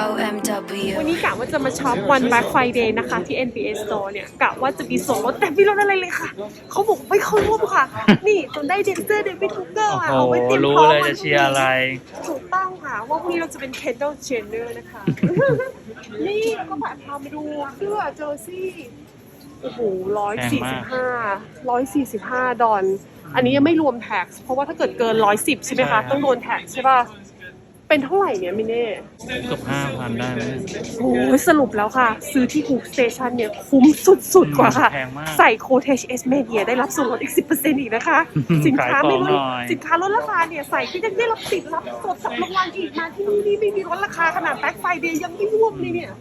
OMW. วันนี้กะว่าจะมาช็อปวัน Black Friday นะคะที่ NBA Store เนี่ยกะว่าจะมีส่วนลดแต่ไม่ลดอะไรเลยค่ะ เขาบอกไม่เข้าร่วมค่ะ นี่จนได้เดนเซอร์เดวิดทูเกอร์อะโอ้เอาโหไว้เตรียมรู้พร้อมเลยวันจะเชียร์อะไรถูกต้องค่ะ ว่าพรุ่งนี้เราจะเป็น Kendall Jenner นะคะ นี่แล้วก็แบบพามาดูเสื้อเจอร์ซี่โอ้โหร้อยแพงสี่มาสิกบห้าร้อยสี่สิบห้าดอลอันนี้ยังไม่รวมแท็กเพราะว่าถ้าเกิดเกินร้อยสิบใช่ไหมคะ ต้องโดนแท็กใช่ป่ะ เป็นเท่าไหร่เนี่ยมิเน่เกือบห้าพันได้ไหมโอ้ยสรุปแล้วค่ะ ซื้อที่ Hook Station เนี่ยคุ้มสุดๆกว่าค่ะ แพงมาก ใส่โค้ด HS Media ได้รับส่วนลดอีก 10%อีกนะคะ สินค้าไม่ลขายของหน่ดอย สินค้าลดราคาเนี่ยใส่ก็ยังได้รับสิทธิ์รับสดสับรางวัลอีกมาที่นี่นี่ไม่มีลดราคาขนาดแบ็คไฟเดย์ยังไม่ร่วมเลยเนี่ย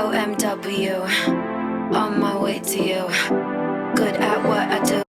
OMW. On my way to you. Good at what I do.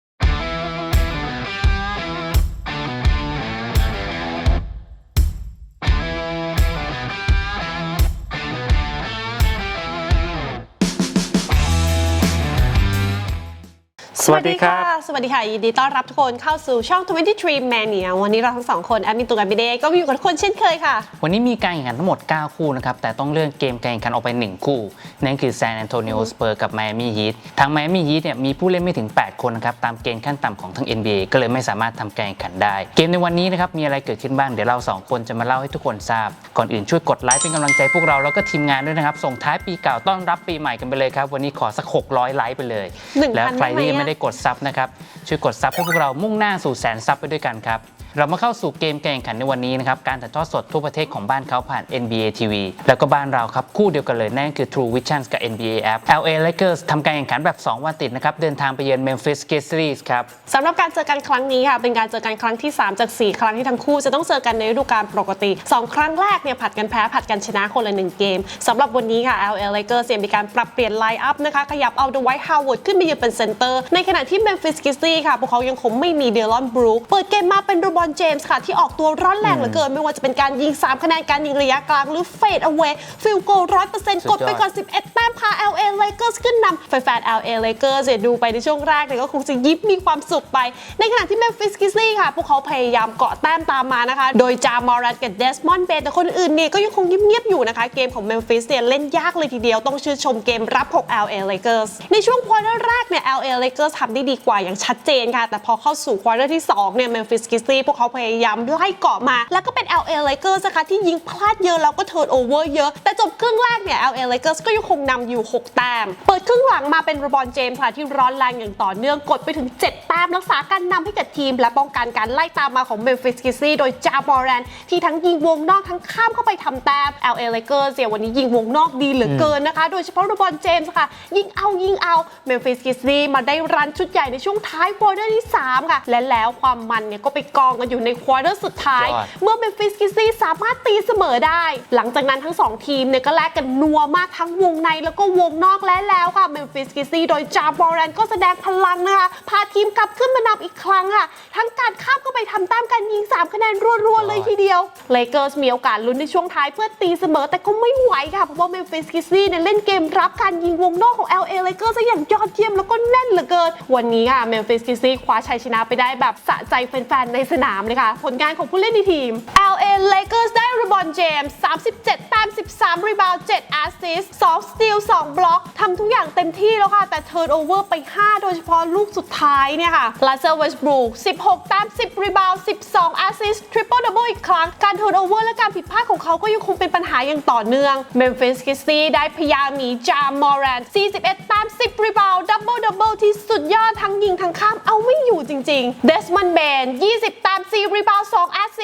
สวัสดีครับ สวัสดีค่ะ ยินดีต้อนรับทุกคนเข้าสู่ช่อง 23 Mania วันนี้เราทั้งสองคนแอดมินตุกันบิเดก็อยู่กับทุกคนเช่นเคยค่ะ วันนี้มีการแข่งขันทั้งหมด 9 คู่นะครับ แต่ต้องเลื่อนเกมการแข่งขันออกไป 1 คู่ นั่นคือ San Antonio Spurs กับ Miami Heat ทาง Miami Heat เนี่ยมีผู้เล่นไม่ถึง 8 คนนะครับ ตามเกณฑ์ขั้นต่ำของทั้ง NBA ก็เลยไม่สามารถทำการแข่งขันได้ เกมในวันนี้นะครับมีอะไรเกิดขึ้นบ้างเดี๋ยวเรา 2 คนจะมาเล่าให้ทุกคนทราบ ก่อนอื่นช่วยกดไลค์เป็นกำลังใจพวกเราแล้วก็ทีมงานด้วยนะครับส่งท้ายปีเก่าต้อนรับปีใหม่กันไปเลยครับวันนี้ขอสัก600ไลค์ไปเลย1,000แล้วใครที่ยังได้ไหมอะไม่ได้กดซับนะครับช่วยกดซับให้พวกเรามุ่งหน้าสู่แสนซับไปด้วยกันครับ เรามาเข้าสู่เกมแข่งขันในวันนี้นะครับ การถ่ายทอดสดทั่วประเทศของบ้านเขาผ่าน NBA TV แล้วก็บ้านเราครับ คู่เดียวกันเลย นั่นคือ True Vision กับ NBA App LA Lakers ทำการแข่งขันแบบ 2 วันติดนะครับ เดินทางไปเยือน Memphis Grizzlies ครับสำหรับการเจอกันครั้งนี้ค่ะ เป็นการเจอกันครั้งที่ 3 จาก 4 ครั้งที่ทั้งคู่จะต้องเจอกันในฤดูกาลปกติ 2 ครั้งแรกเนี่ยผัดกันแพ้ผัดกันชนะคนละ1เกมสำหรับวันนี้ค่ะ LA Lakers เนี่ยมีการปรับเปลี่ยนไลน์อัพนะคะขยับเอา Dwight Howard ขึ้นมายืนเป็นเซนเตอร์ในขณะที่ Memphis Grizzlies ค่ะพวกเขายังคงไม่มีเดลอนบรูคเปิดเกมมาเป็นโรบอนเจมส์ค่ะ ที่ออกตัวร้อนแรงเหลือเกิน ไม่ว่าจะเป็นการยิง 3 คะแนนการยิงระยะกลางหรือเฟดเอา a y ฟิลโกร้อยเปอร์เซ็นต์กดไปก่อน 11 แต้มพา LA Lakers ขึ้นนำแฟนๆ LA Lakers เนี่ยดูไปในช่วงแรกเนี่ยก็คงจะยิ้มมีความสุขไป ในขณะที่ Memphis Grizzlies ค่ะ พวกเขาพยายามเกาะแต้มตามมานะคะ โดยจามอรัตกับเดสมอนด์เบแต่คนอื่นเนี่ยก็ยังคงเงียบๆอยู่นะคะ เกมของ Memphis เนี่ยเล่นยากเลยทีเดียวต้องชื่นชมเกมรับของ LA Lakers ในช่วงควอเตอร์แรกเนี่ย LA Lakers ทำได้ดีกว่าอย่างชัดเจนค่ะ แต่พอเข้าสู่ควอเตอร์ที่สองเนี่ย Memphis Grizzlies พวกเขาพยายามไล่เกาะมา แล้วก็เป็น LA Lakers นะคะที่ยิงพลาดเยอะแล้วก็เทิร์นโอเวอร์เยอะ แต่จบครึ่งแรกเนี่ย LA Lakers ก็ยังคงนำอยู่ 6 แต้ม เปิดครึ่งหลังมาเป็นรบอนเจมส์ค่ะที่ร้อนแรงอย่างต่อเนื่องกดไปถึง 7 แต้มรักษาการนำให้กับทีม และป้องกันการไล่ตามมาของ Memphis Grizzlies โดยจาบอแรนที่ทั้งยิงวงนอกทั้งข้ามเข้าไปทำแต้ม LA Lakers เนี่ยวันนี้ยิงวงนอกดีเหลือเกินนะคะ โดยเฉพาะรบอนเจมส์ค่ะ ยิงเอายิงเอา Memphis Grizzlies มาได้รันชุดใหญ่ในช่วงท้ายควอเตอร์ที่สามค่ะและแล้วความมันเนี่ยก็ไปกองกันอยู่ในควอเตอร์สุดท้ายยอดเมื่อเมมฟิสกิซี่สามารถตีเสมอได้ หลังจากนั้นทั้ง 2 ทีมเนี่ยก็แลกกันนัวมากทั้งวงในแล้วก็วงนอกและแล้วค่ะเมมฟิสกิซี่โดยจาบอแรนก็แสดงพลังนะคะ พาทีมกลับขึ้นมานำอีกครั้งค่ะ ทั้งการข้ามเข้าไปทำแต้มการยิง 3 คะแนนรัวๆเลยทีเดียวเลเกอร์สมีโอกาสลุ้นในช่วงท้ายเพื่อตีเสมอแต่ก็ไม่ไหวค่ะเพราะว่าเมมฟิสกิซี่เนี่ยเล่นเกมรับการยิงวงนอกของ LA Lakers ซะอย่างยอดเยี่ยมแล้วก็แน่นเหลือเกิน วันนี้ค่ะเมมฟิสกิซี่คว้าชัยชนะไปได้แบบสะใจแฟนๆในสนามเลยค่ะ ผลงานของผู้เล่นในทีม LA Lakers ได้รบอนเจมส์ 37 แต้ม 13 รีบาวด์7แอสซิสต์2สตีล 2 บล็อก ทำทุกอย่างเต็มที่แล้วค่ะ แต่เทิร์นโอเวอร์ไป 5 โดยเฉพาะลูกสุดท้ายเนี่ยค่ะลาเซอร์เวสบรูค16 แต้ม 10 รีบาวด์12แอสซิสต์ทริปเปิลดับเบิลอีกครั้ง การเทิร์นโอเวอร์และการผิดพลาดของเขาก็ยังคงเป็นปัญหาอย่างต่อเนื่องเมมฟิสกิซี่ได้พยายามหนีจามมอรแรน41 แต้ม 10 รีบาวด์ดับเบิลดับเบิลที่สุดยอดทั้งยิงทั้งข้ามเอาไม่อยู่จริงๆเดสมอนเบน20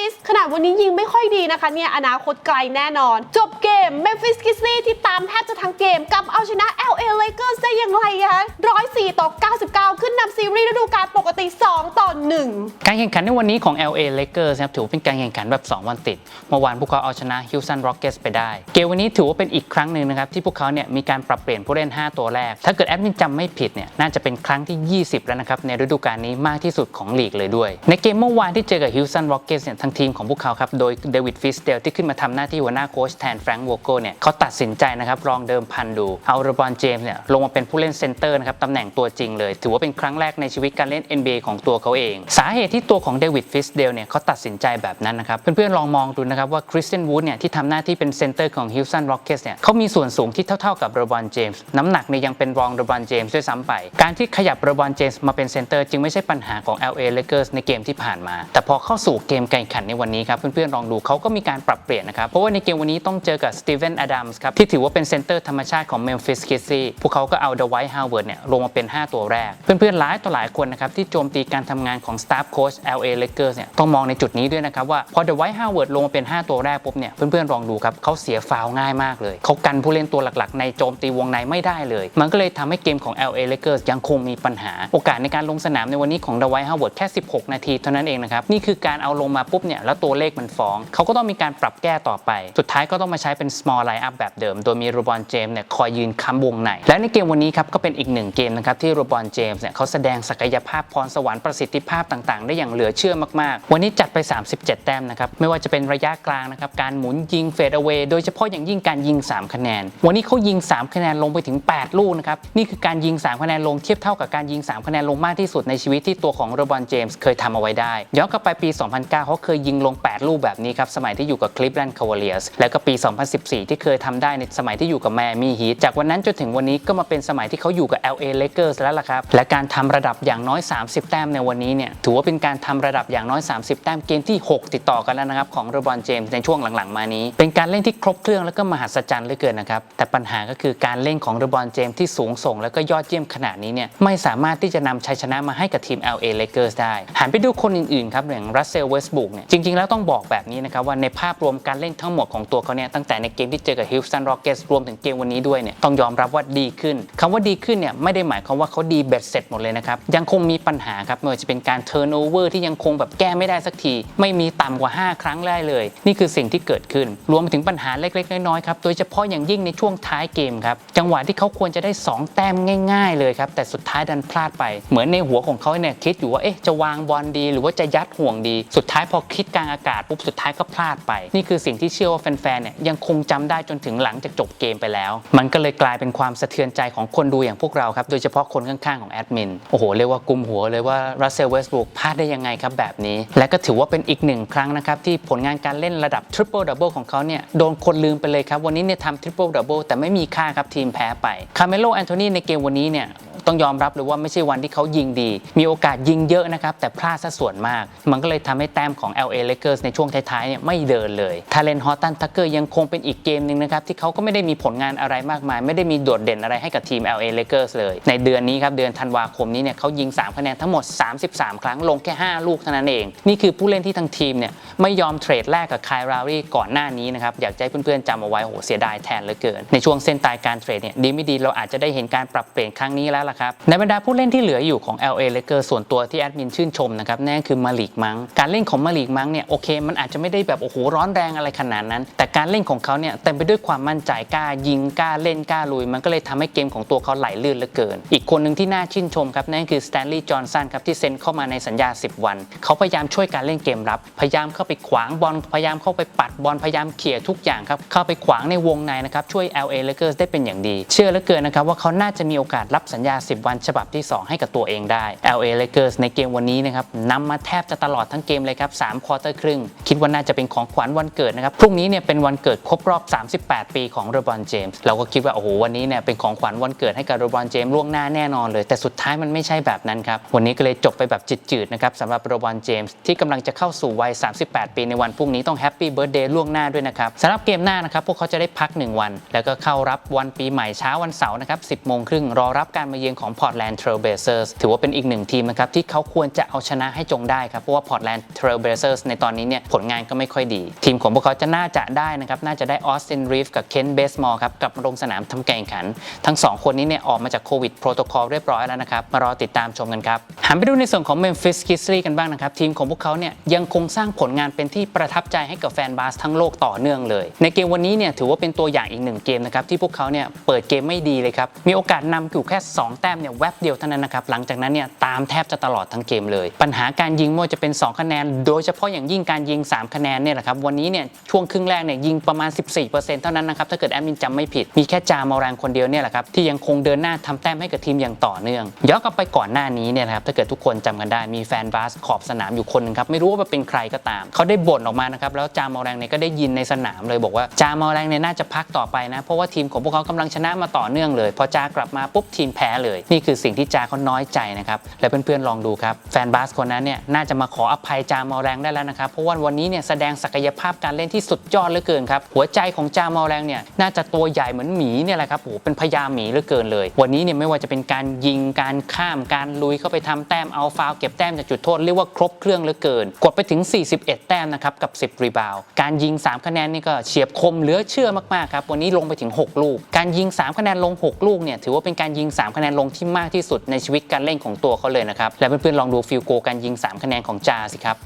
antes ขนาดวันนี้ยิงไม่ค่อยดีนะคะเนี่ยอนาคตไกลแน่นอน จบเกม Memphis Grizzlies ที่ตามแทบจะทั้งเกมกลับเอาชนะ LA Lakers ได้อย่างไรคะ104 ต่อ 99 ขึ้นนำซีรีส์ฤดูกาลปกติ 2 ต่อ 1 การแข่งขันในวันนี้ของ LA Lakers นะครับถือว่าเป็นการแข่งขันแบบ 2 วันติด เมื่อวานพวกเขาเอาชนะ Houston Rockets ไปได้ เกมวันนี้ถือว่าเป็นอีกครั้งหนึ่งนะครับที่พวกเขาเนี่ยมีการปรับเปลี่ยนผู้เล่น 5 ตัวแรก ถ้าเกิดแอดมินจำไม่ผิดเนี่ยน่าจะเป็นครั้งที่ 20 แล้วนะครับในฤดูกาลนี้มากที่สุดของลีกเลยด้วย ในเกมเมื่อวานที่เจอกับ Houston Rockets เนี่ยทั้งทีมของพวกเขาครับโดยเดวิดฟิสเดลที่ขึ้นมาทำหน้าที่หัวหน้าโค้ชแทนแฟรงค์วอลโกเนี่ยเขาตัดสินใจนะครับลองเดิมพันดูเอาเรบอนเจมส์เนี่ยลงมาเป็นผู้เล่นเซนเตอร์นะครับตำแหน่งตัวจริงเลย ถือว่าเป็นครั้งแรกในชีวิตการเล่น NBA ของตัวเขาเอง สาเหตุที่ตัวของเดวิดฟิสเดลเนี่ยเขาตัดสินใจแบบนั้นนะครับเพื่อนๆลองมองดูนะครับว่าคริสเตียนวูดเนี่ยที่ทำหน้าที่เป็นเซนเตอร์ของฮิลสันร็อกเก็ตเนี่ยเขามีส่วนสูงที่เท่าๆกับเรบรอนเจมส์น้ำหนักเนี่ยยังเป็นรองเรบรอนเจมส์ด้วยซ้ำไป การที่ขยับเรบอนเจมส์มาเป็นเซนเตอร์จึงไม่ใช่ปัญหาของ LA Lakers ในเกมที่ผ่านมา แต่พอเข้าสู่เกมแข่งขันในวันนี้ครับเพื่อนๆลองดูเขาก็มีการปรับเปลี่ยนนะครับ เพราะว่าในเกมวันนี้ต้องเจอกับสตีเวนอดัมส์ครับที่ถือว่าเป็นเซนเตอร์ธรรมชาติของเมมฟิสคิซี่พวกเขาก็เอาเดอะไวท์ฮาวเวิร์ดเนี่ยลงมาเป็น 5 ตัวแรก เพื่อนๆหลายต่อหลายคนนะครับที่โจมตีการทำงานของสตาฟโค้ช LA Lakers เนี่ยต้องมองในจุดนี้ด้วยนะครับว่าพอเดอะไวท์ฮาวเวิร์ดลงมาเป็น 5 ตัวแรกปุ๊บเนี่ยเพื่อนๆลองดูครับเขาเสียฟาวง่ายมากเลยเขากันผู้เล่นตัวหลักๆ ในโจมตีวงในไม่ได้เลย มันก็เลยทำให้เกมของ LA Lakers ยังคงมีปัญหา โอกาสในการลงสนามในวันนี้ของเดวท์ฮาวเวิร์ดแค่ 16 นาทีเท่านั้นเองนะครับนี่คือการเอาลงมาปุ๊บเนี่ยแล้วตัวเลขมันฟ้อง เขาก็ต้องมีการปรับแก้ต่อไป สุดท้ายก็ต้องมาใช้เป็น small line up แบบเดิม โดยมีโรบอนเจมส์เนี่ยคอยยืนค้ำวงในและในเกมวันนี้ครับก็เป็นอีกหนึ่งเกมนะครับที่โรบอนเจมส์เนี่ยเขาแสดงศักยภาพพรสวรรค์ประสิทธิภาพต่างๆ ได้อย่างเหลือเชื่อมากๆ วันนี้จัดไป 37 แต้มนะครับไม่ว่าจะเป็นระยะกลางนะครับการหมุนยิงเฟดเอา a y โดยเฉพาะอย่างยิ่งการยิง 3 คะแนน วันนี้เขายิง 3 คะแนนลงไปถึง 8 ลูกนะครับนี่คือการยิง 3 คะแนนลงเทียบเท่ากับการยิง 3 คะแนนลงมากที่สุดในชีวิตที่ตัวของโรบอนเจมส์เคยทำเอาไว้ได้ย้อนกลับไปปี 2009เขาเคยยิงลง 8 ลูกแบบนี้ครับ สมัยที่อยู่กับคลิฟแลนด์คาวาเลียสแล้วก็ปี 2014 ที่เคยทำได้ในสมัยที่อยู่กับแมมี่ฮีทจากวันนั้นจนถึงวันนี้ก็มาเป็นสมัยที่เขาอยู่กับ LA Lakers แล้วล่ะครับ และการทำระดับอย่างน้อย 30 แต้มในวันนี้เนี่ยถือว่าเป็นการทำระดับอย่างน้อย 30 แต้มเกมที่ 6 ติดต่อกันแล้วนะครับของโรบอนเจมส์ในช่วงหลังๆมานี้ เป็นการเล่นที่ครบเครื่องแล้วก็มหัศจรรย์เหลือเกินนะครับแต่ปัญหาก็คือการเล่นของโรบอนเจมส์ที่สูงส่ง แล้วก็ยอดเยี่ยมขนาดนี้เนี่ยไม่สามารถที่จะนำชัยชนะมาให้กับทีม LA Lakers ได้หันไปดูคนอื่นๆครับอย่างรัสเซลเวสบุกเนี่ยจริงๆ แล้วต้องบอกแบบนี้นะครับว่าในภาพรวมการเล่นทั้งหมดของตัวเขาเนี่ยตั้งแต่ในเกมที่เจอกับ Houston Rockets รวมถึงเกมวันนี้ด้วยเนี่ยต้องยอมรับว่าดีขึ้นคำว่าดีขึ้นเนี่ยไม่ได้หมายความว่าเขาดีเบ็ดเสร็จหมดเลยนะครับยังคงมีปัญหาครับไม่ว่าจะเป็นการ turnover ที่ยังคงแบบแก้ไม่ได้สักที ไม่มีต่ำกว่า 5 ครั้งได้เลย นี่คือสิ่งที่เกิดขึ้น รวมไปถึงปัญหาเล็ก ๆ น้อยๆครับโดยเฉพาะอย่างยิ่งในช่วงท้ายเกมครับจังหวะที่เขาควรจะได้ 2 แต้มง่าย ๆ เลยครับแต่สุดท้ายดันพลาดไป เหมือนในหัวของเขาเนี่ยคิดอยู่ว่าเอ๊ะจะวางบอลดี หรือว่าจะยัดห่วงดี สุดท้ายพอคิดกลางอากาศปุ๊บสุดท้ายก็พลาดไป นี่คือสิ่งที่เชื่อว่าแฟนๆเนี่ยยังคงจำได้จนถึงหลังจากจบเกมไปแล้ว มันก็เลยกลายเป็นความสะเทือนใจของคนดูอย่างพวกเราครับโดยเฉพาะคนข้างๆของแอดมินโอ้โหเรียกว่ากุมหัวเลยว่ารัสเซลเวสบุกพลาดได้ยังไงครับแบบนี้ และก็ถือว่าเป็นอีกหนึ่งครั้งนะครับที่ผลงานการเล่นระดับทริปเปิลดับเบิลของเขาเนี่ยโดนคนลืมไปเลยครับวันนี้เนี่ยทำทริปเปิลดับเบิลแต่ไม่มีค่าครับทีมแพ้ไปคาเมโลแอนโทนีในเกมวันนี้เนี่ยต้องยอมรับเลยว่าไม่ใช่วันที่เขายิงดี มีโอกาสยิงเยอะนะครับแต่พลาดซะส่วนมาก มันก็เลยทำให้แต้มของ LA Lakers ในช่วงท้ายๆเนี่ยไม่เดินเลยทาเลนฮอตตันทักเกอร์ยังคงเป็นอีกเกมหนึ่งนะครับที่เขาก็ไม่ได้มีผลงานอะไรมากมาย ไม่ได้มีโดดเด่นอะไรให้กับทีม LA Lakers เลย ในเดือนนี้ครับเดือนธันวาคมนี้เนี่ยเขายิง 3 คะแนนทั้งหมด 33 ครั้งลงแค่ 5 ลูกเท่านั้นเอง นี่คือผู้เล่นที่ทั้งทีมเนี่ยไม่ยอมเทรดแลกกับคายรารีก่อนหน้านี้นะครับอยากให้เพื่อนๆจำเอาไว้โหเสียดายแทนเหลือเกิน ในช่วงเส้นตายการเทรดเนี่ยดีไม่ดีเราอาจจะได้เห็นการปรับเปลี่ยนครั้งนี้แล้วล่ะครับในบรรดาผู้เล่นที่เหลืออยู่ของ LA Lakers ส่วนตัวที่แอดมินชื่นชมนะครับนั่นคือมาลิกมังการเล่นของมาลิกมังเนี่ยโอเค มันอาจจะไม่ได้แบบโอ้โหร้อนแรงอะไรขนาดนั้น แต่การเล่นของเขาเนี่ยเต็มไปด้วยความมั่นใจกล้ายิงกล้าเล่นกล้าลุย มันก็เลยทำให้เกมของตัวเขาไหลลื่นเหลือเกิน อีกคนหนึ่งที่น่าชื่นชมครับนั่นคือสแตนลีย์จอห์นสันครับที่เซ็นเข้ามาในสัญญา 10 วัน เขาพยายามช่วยการเล่นเกมรับ พยายามเข้าไปขวางบอลพยายามเข้าไปปัดบอลพยายามเขี่ยทุกอย่างครับเข้าไปขวางในวงในนะครับช่วย LA Lakers ได้เป็นอย่างดี เชื่อเหลือเกินนะครับว่าเขาน่าจะมีโอกาสรับสัญญา 10 วัน ฉบับที่ 2 ให้กับตัวเองได้ LA Lakers ในเกมวันนี้นะครับนำมาแทบจะตลอดทั้งเกมเลยครับ3ควอเตอร์ครึ่ง คิดว่าน่าจะเป็นของขวัญวันเกิดนะครับ พรุ่งนี้เนี่ยเป็นวันเกิดครบรอบ 38 ปีของเรบรอนเจมส์เราก็คิดว่าโอ้โหวันนี้เนี่ยเป็นของขวัญวันเกิดให้กับเรบรอนเจมส์ล่วงหน้าแน่นอนเลย แต่สุดท้ายมันไม่ใช่แบบนั้นครับ วันนี้ก็เลยจบไปแบบจืดๆนะครับสำหรับเรบรอนเจมส์ที่กำลังจะเข้าสู่วัย 38 ปีในวันพรุ่งนี้ต้องแฮปปี้เบิร์ดเดย์ล่วงหน้าด้วยนะครับสำหรับเกมหน้านะครับพวกเขาจะได้พัก 1 วัน แล้วก็เข้ารับวันปีใหม่เช้าวันเสาร์นะครับ 10 โมงครึ่งรอรับการมาเยือนของ Portland Trail Blazers ถือว่าเป็นอีกหนึ่งทีมนะครับที่เขาควรจะเอาชนะให้จงได้ครับเพราะว่า Portland Trail Blazers ในตอนนี้เนี่ยผลงานก็ไม่ค่อยดี ทีมของพวกเขาจะน่าจะได้นะครับน่าจะได้ออสตินรีฟกับเคนเบสมอร์ครับกลับมาลงสนามทำกาแข่งขัน ทั้ง 2 คนนี้เนี่ยออกมาจากโควิดโปรโตคอลเรียบร้อยแล้วนะครับ มารอติดตามชมกันครับหันไปดูในส่วนของ Memphis Grizzlies กันบ้างนะครับ ทีมของพวกเขาเนี่ยยังคงสร้างผลงานเป็นที่ประทับใจให้กับแฟนบาสทั้งโลกต่อเนื่องเลย ในเกมวันนี้เนี่ยถือว่าเป็นตัวอย่างอีกหนึ่งเกมนะครับที่พวกเขาเนี่ยเปิดเกมไม่ดีเลยครับมีโอกาสนำอยู่แค่2 2แต้มเนี่ยแวบเดียวเท่านั้นนะครับหลังจากนั้นเนี่ยตามแทบจะตลอดทั้งเกมเลย ปัญหาการยิงไม่ว่าจะเป็น 2 คะแนน โดยเฉพาะอย่างยิ่งการยิง 3 คะแนนเนี่ยแหละครับวันนี้เนี่ยช่วงครึ่งแรกเนี่ยยิงประมาณ 14%เท่านั้นนะครับถ้าเกิดแอดมินจำไม่ผิดมีแค่จามาแรงคนเดียวเนี่ยแหละครับที่ยังคงเดินหน้าทำแต้มให้กับทีมอย่างต่อเนื่องย้อนกลับไปก่อนหน้านี้เนี่ยนะครับถ้าเกิดทุกคนจำกันได้มีแฟนบาสขอบสนามอยู่คนหนึงครับไม่รู้ว่าเป็นใครก็ตาม เขาได้บ่นออกมานะครับแล้วจามาแรงเนี่ยก็ได้ยินในสนามเลยบอกว่าจามาแรงเนี่ยน่าจะพักต่อไปนะเพราะว่าทีมของพวกเขากำลังชนะมาต่อเนื่องเลยพอจากลับมาปุ๊บทีมแพ้เลย นี่คือสิ่งที่จาเขาน้อยใจนะครับและเพื่อนๆลองดูครับแฟนบาสคนนั้นเนี่ยน่าจะมาขออภัยจามาแรงได้แล้วนะครับเพราะว่าวันนี้เนี่ยแสดงศักยภาพการเล่นที่สุดยอดเหลือเกินครับหัวใจของจามาแรงเนี่ยน่าจะตัวใหญ่เหมือนหมีเนี่ยแหละครับโอ้เป็นพญาหมีเหลือเกินเลย วันนี้เนี่ยไม่ว่าจะเป็นการยิงการข้ามการลุยเข้าไปทำแต้มเอาฟาวเก็บแต้มจากจุดโทษเรียกว่าครบเครื่องเหลือเกิน กดไปถึง 41 แต้มนะครับกับ 10 รีบาวการยิง 3 คะแนนนี่ก็เฉียบคมเหลือเชื่อมากๆครับวันนี้ลงไปถึง 6 ลูก การยิง 3 คะแนนลง 6 ลูกเนี่ยถือว่าเป็นการยิง 3 คะแนนลงที่มากที่สุดในชีวิตการเล่นของตัวเขาเลยนะครับและเพื่อนๆลองดูฟิลโกการยิง 3 คะแนนของจาสิครับ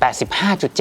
85.7%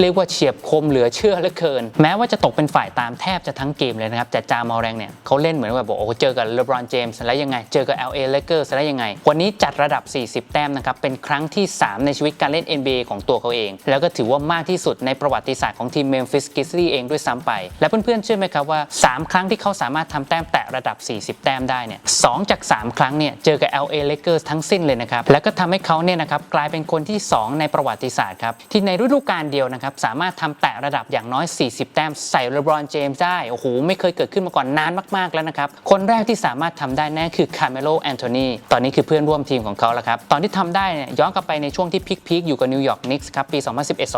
เรียกว่าเฉียบคมเหลือเชื่อเหลือเกิน แม้ว่าจะตกเป็นฝ่ายตามแทบจะทั้งเกมเลยนะครับแต่จามอแรงเนี่ยเขาเล่นเหมือนแบบบอกโอ้เจอกับเลบรอนเจมส์แล้วยังไง เจอกับ LA Lakers แล้วยังไง วันนี้จัดระดับ 40 แต้มนะครับเป็นครั้งที่ 3 ในชีวิตการเล่น NBA ของตัวเขาเอง แล้วก็ถือว่ามากที่สุดในประวัติศาสตร์ของทีม Memphis Grizzlies เองด้วยซ้ำไป และเพื่อนๆเชื่อไหมครับว่า 3 ครั้งที่เขาสามารถทำแต้มแตะระดับ 40 แต้มได้เนี่ยสองจาก 3 ครั้งเนี่ยเจอกับ LA Lakers ทั้งสิ้นเลยนะครับแล้วก็ทำให้เขาเนี่ยนะครับกลายเป็นคนที่ 2 ในประวัติศาสตร์ครับที่ในฤดูกาลเดียวนะครับ สามารถทำแตะระดับอย่างน้อย 40 แต้มใส่เลบรอนเจมส์ได้ โอ้โห ไม่เคยเกิดขึ้นมาก่อนนานมากๆแล้วนะครับ คนแรกที่สามารถทำได้แน่คือคาร์เมโลแอนโทนีตอนนี้คือเพื่อนร่วมทีมของเขาแล้วครับ ตอนที่ทำได้เนี่ยย้อนกลับไปในช่วงที่พีคๆอยู่กับนิวยอร์กนิกส์ครับปี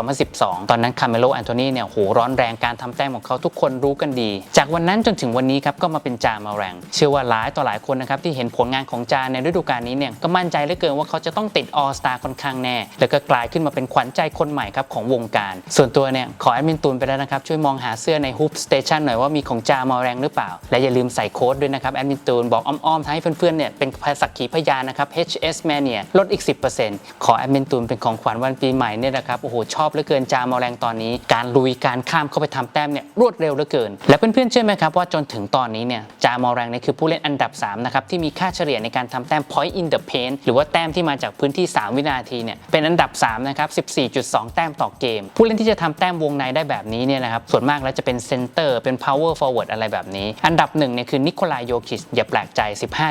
2011-2012 ตอนนั้นคาร์เมโลแอนโทนีเนี่ยโหร้อนแรงการทำแต้มของเขาทุกคนรู้กันดี จากวันนั้นจนถึงวันนี้ครับก็มาเป็นจามาแรงเชื่อว่าหลายต่อหลายคนนะครับที่เห็นผลงานของจาในฤดูกาลนี้เนี่ยก็มั่นใจเหลือเกินว่าเขาจะต้องติดออสตาค่อนข้างแน่แล้วก็กลายขึ้นมาเป็นขวัญใจคนใหม่ครับของวงการ ส่วนตัวเนี่ย ขอแอดมินตูนไปแล้วนะครับ ช่วยมองหาเสื้อในฮุบสเตชันหน่อยว่ามีของจามาแรงหรือเปล่า และอย่าลืมใส่โค้ดด้วยนะครับ แอดมินตูนบอกอ้อมๆทำให้เพื่อนๆเนี่ยเป็นสักขีพยานนะครับ HS Mania ลดอีก 10%ขอแอดมินตูนเป็นของขวัญวันปีใหม่เนี่ยนะครับโอ้โหชอบเหลือเกินจามาแรงตอนนี้ การลุยการข้ามเข้าไปทำแต้มเนี่ยรวดเร็วเหลือเกิน และเพื่อนๆเชื่อไหมครับว่าจนถึงตอนนี้เนี่ยจามาแรงเนี่ยคือผู้เล่นอันดับ3นะครับที่มีค่าเฉลี่ยในการทำแต้ม point in the paint หรือว่าแต้มที่มาจากพื้นที่ 3 วินาทีเนี่ยเป็นอันดับ3นะครับ14.2 แต้มต่อเกม ผู้เล่นที่จะทำแต้มวงในได้แบบนี้เนี่ยนะครับส่วนมากแล้วจะเป็นเซนเตอร์เป็น power forward อะไรแบบนี้ อันดับหนึ่งเนี่ยคือนิโคลายโยคิชอย่าแปลกใจ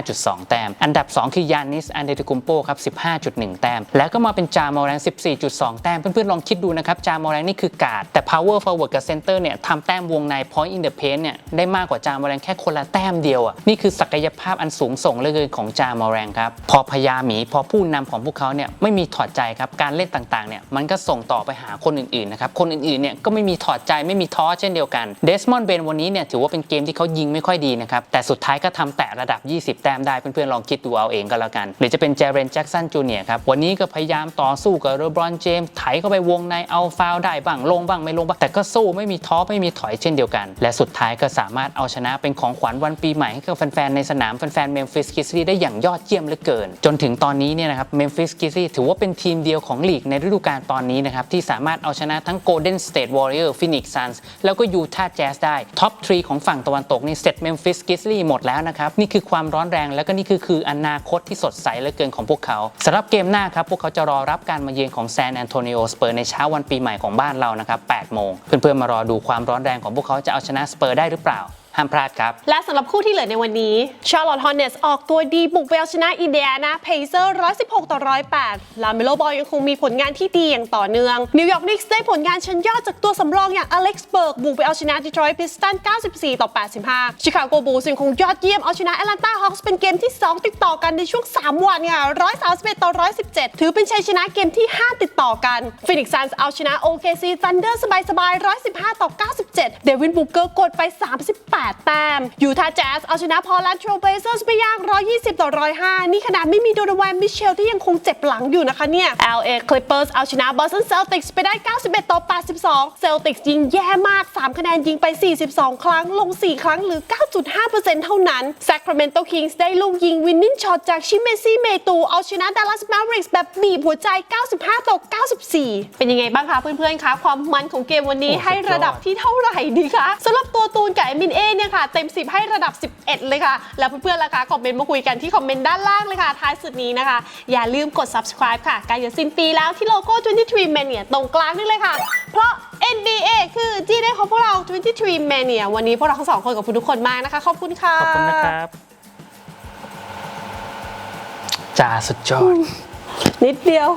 15.2 แต้ม อันดับ 2 คือยานิสอันเดติกุมโปครับ 15.1 แต้ม แล้วก็มาเป็นจามอแรง14.2 แต้ม เพื่อนๆ ลองคิดดูนะครับ จามอแรงนี่คือกาดแต่ power forward กับ center เนี่ยทำแต้มวงใน point in the paint เนี่ยได้มากกว่าจามอแรงแค่คนละแต้มเดียวอะนี่คือศักยภาพอันสูงส่งเลยของจามอแรงครับพอพญาหมีพอผู้นำของพวกเขาเนี่ยไม่มีถอดใจครับการเล่นต่างๆเนี่ยมันก็ส่งต่อไปหาคนอื่นๆนะครับคนอื่นๆเนี่ยก็ไม่มีถอดใจไม่มีท้อเช่นเดียวกันเดสมอนด์เบนวันนี้เนี่ยถือว่าเป็นเกมที่เขายิงไม่ค่อยดีนะครับแต่สุดท้ายก็ทำแตะระดับ 20 แต้มได้เพื่อนๆลองคิดดูเอาเองก็แล้วกัน หรือจะเป็นเจเรนแจ็กสันจูเนียร์ครับวันนี้ก็พยายามต่อสู้กับเรบรอนเจมส์ไถเข้าไปวงในเอาฟาวได้บ้างลงบ้างไม่ลงบ้างแต่ก็สู้ไม่มีท้อไม่มีถอยเช่นเดียวกัน และสุดท้ายก็สามารถเอาชนะเป็นของขวัญวันปีใหม่ให้กับแฟนๆในสนามแฟนๆเมมฟิสกิสซี่ได้อย่างยอดเยี่ยมเหลือเกิน จนถึงตอนนี้เนี่ยนะครับเมมฟิสกิสซี่ถือว่าเป็นทีมเดียวของลีกในฤดูกาลตอนนี้นะครับที่สามารถเอาชนะทั้ง Golden State Warrior Phoenix Suns แล้วก็ Utah Jazz ได้ท็อป 3 ของฝั่งตะวันตกนี่เสร็จเมมฟิสกิสซี่หมดแล้วนะครับ นี่คือความร้อนแรงแล้วก็นี่คือคืออนาคตที่สดใสเหลือเกินของพวกเขาสำหรับเกมหน้าครับ พวกเขาจะรอรับการมาเยือนของแซนแอนโทนิโอสเปอร์ในเช้าวันปีใหม่ของบ้านเรานะครับ8โมงเพื่อนๆมารอดูความร้อนแรงของพวกเขาจะเอาชนะสเปอร์ได้หรือเปล่า ห้ามพลาดครับ และสำหรับคู่ที่เหลือในวันนี้ Charlotte Hornets ออกตัวดีบุกไปเอาชนะอินเดียนาเพเซอร์ 116 ต่อ 108 ลาเมโลบอลยังคงมีผลงานที่ดีอย่างต่อเนื่อง นิวยอร์กนิกส์ได้ผลงานชั้นยอดจากตัวสำรองอย่างอเล็กซ์เบิร์กบุกไปเอาชนะดีทรอยต์พิสตัน 94 ต่อ 85 ชิคาโกบูลส์ยังคงยอดเยี่ยมเอาชนะแอตแลนตาฮอคส์เป็นเกมที่ 2 ติดต่อกันในช่วง 3 วันค่ะ 131 ต่อ 117 ถือเป็นชัยชนะเกมที่ 5 ติดต่อกันฟินิกซ์ซันส์เอาชนะ OKC Thunder สบายๆ115 ต่อ 97เดวินบุกเกอร์กดไป 38 แต้ม ยูทาห์แจ๊สเอาชนะพอลันโทรเบเซอร์สไปย่าง120 ต่อ 105 นี่ขนาดไม่มีโดนแวนมิเชลที่ยังคงเจ็บหลังอยู่นะคะเนี่ย LA Clippers เอาชนะ Boston Celtics ไปได้ 91 ต่อ 82 Celtics ยิงแย่มาก 3 คะแนนยิงไป 42 ครั้งลง 4 ครั้งหรือ 9.5%เท่านั้น Sacramento Kings ได้ลูกยิงวินนิ่งช็อตจากชิเมซี่เมตูเอาชนะ Dallas Mavericks แบบบีบหัวใจ 95 ต่อ 94 เป็นยังไงบ้างคะเพื่อนๆคะความมันของเกมวันนี้โอ้ให้สุดยอดระดับที่เท่าไหร่ดีคะสำหรับตัวตูนกับเอมินเอเนี่ยค่ะ เต็ม 10 ให้ระดับ 11 เลยค่ะ แล้วเพื่อนๆล่ะคะคอมเมนต์มาคุยกันที่คอมเมนต์ด้านล่างเลยค่ะ ท้ายสุดนี้นะคะ อย่าลืมกด subscribe ค่ะใกล้จะสิ้นปีแล้วที่โลโก้ 23 Mania ตรงกลางนี่เลยค่ะ เพราะ NBA คือที่ได้ของพวกเรา 23 Mania วันนี้พวกเราทั้งสองคนกับคุณทุกคนมากนะคะ ขอบคุณค่ะขอบคุณนะครับจ่าสุดยอดนิดเดียว